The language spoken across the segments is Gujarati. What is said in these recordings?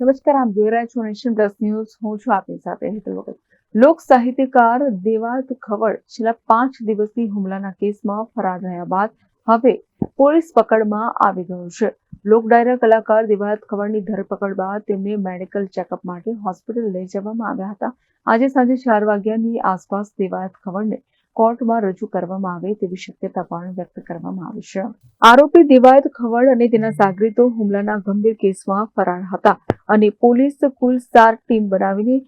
નમસ્કાર, આપ જોઈ રહ્યા છો નેશન પ્લસ ન્યૂઝ. હું છું આપની સાથે હેતલ વગર. લોક સાહિત્યકાર દેવાત ખવડ છેલ્લા પાંચ દિવસથી હુમલાના કેસમાં ફરાર રહ્યા બાદ હવે પોલીસ પકડમાં આવી ગયો છે. લોક ડાયરા કલાકાર દેવાત ખવડની ધરપકડ બાદ તેમને મેડિકલ ચેકઅપ માટે હોસ્પિટલ લઈ જવામાં આવ્યા હતા. આજે સાંજે ચાર વાગ્યાની આસપાસ દેવાત ખવડને કોર્ટમાં રજૂ કરવામાં આવે તેવી શક્યતા પણ વ્યક્ત કરવામાં આવી છે. આરોપી દેવાયત ખવડ અને તેના સાગરીતો હુમલાના ગંભીર કેસમાં ફરાર હતા અને પોલીસ કુલ ચાર ટીમ બનાવીને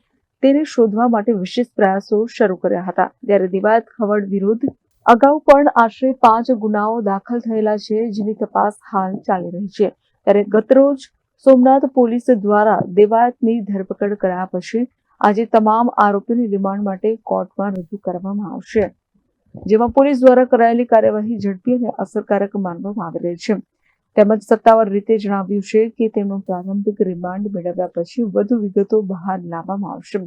તેને શોધવા માટે વિશેષ પ્રયાસો શરૂ કર્યા હતા. ત્યારે દિવાયત ખવડ વિરુદ્ધ અગાઉ પણ આશરે પાંચ ગુનાઓ દાખલ થયેલા છે જેની તપાસ હાલ ચાલી રહી છે. ત્યારે ગતરોજ સોમનાથ પોલીસ દ્વારા દેવાયતની ધરપકડ કર્યા પછી આજે તમામ આરોપીની રિમાન્ડ માટે કોર્ટમાં રજૂ કરવામાં આવશે. જેમાં પોલીસ દ્વારા કરાયેલી કાર્યવાહી ઝડપી અને અસરકારક માનવામાં આવી રહી છે. તેમજ સત્તાવાર રીતે જણાવ્યું છે કે તેમનું પ્રારંભિક રિમાન્ડ મેળવ્યા પછી વધુ વિગતો બહાર લાવવામાં આવશે.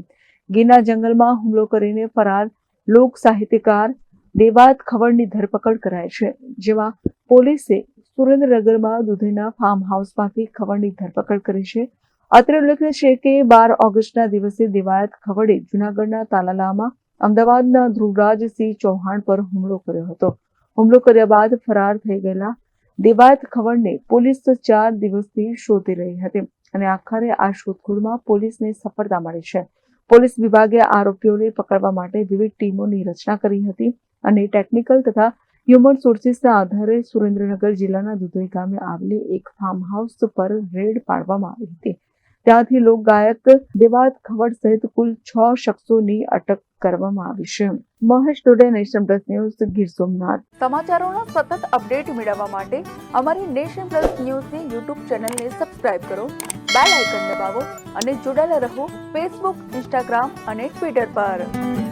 ગીરના જંગલમાં હુમલો કરીને ફરાર લોક સાહિત્યકાર દેવાત ખવડની ધરપકડ કરાઈ છે. જેમાં પોલીસે સુરેન્દ્રનગરમાં દુધઈના ફાર્મ હાઉસમાંથી ખવડની ધરપકડ કરી છે. અત્રે ઉલ્લેખનીય છે કે બાર ઓગસ્ટના દિવસે દેવાયત ખવડે જુનાગઢના તાલાલામાં અમદાવાદના ધ્રુવરાજસિંહ ચૌહાણ પર હુમલો કર્યો હતો. હુમલો કર્યા બાદ ફરાર થઈ ગયેલા દેવાયત ખવડને પોલીસ ચાર દિવસથી શોધી રહી હતી અને આખરે આ શોધખોળમાં પોલીસને સફળતા મળી છે. પોલીસ વિભાગે આરોપીઓને પકડવા માટે વિવિધ ટીમોની રચના કરી હતી અને ટેકનિકલ તથા હ્યુમન સોર્સિસના આધારે સુરેન્દ્રનગર જિલ્લાના દુધઈ ગામે આવેલી એક ફાર્મ હાઉસ પર રેડ પાડવામાં આવી હતી. ત્યાંથી લોકગાયક દેવાત ખવડ સહિત કુલ છ શખ્સોની અટક કરવામાં આવી છે. Mahesh today nation plus news, Gir Somnath. સમાચારોના સતત અપડેટ મેળવવા માટે અમારી નેશન પ્લસ ન્યૂઝની યુટ્યુબ ચેનલને સબસ્ક્રાઇબ કરો, બેલ આઇકન દબાવો અને જોડાયેલા રહો ફેસબુક, ઇન્સ્ટાગ્રામ અને ટ્વિટર પર.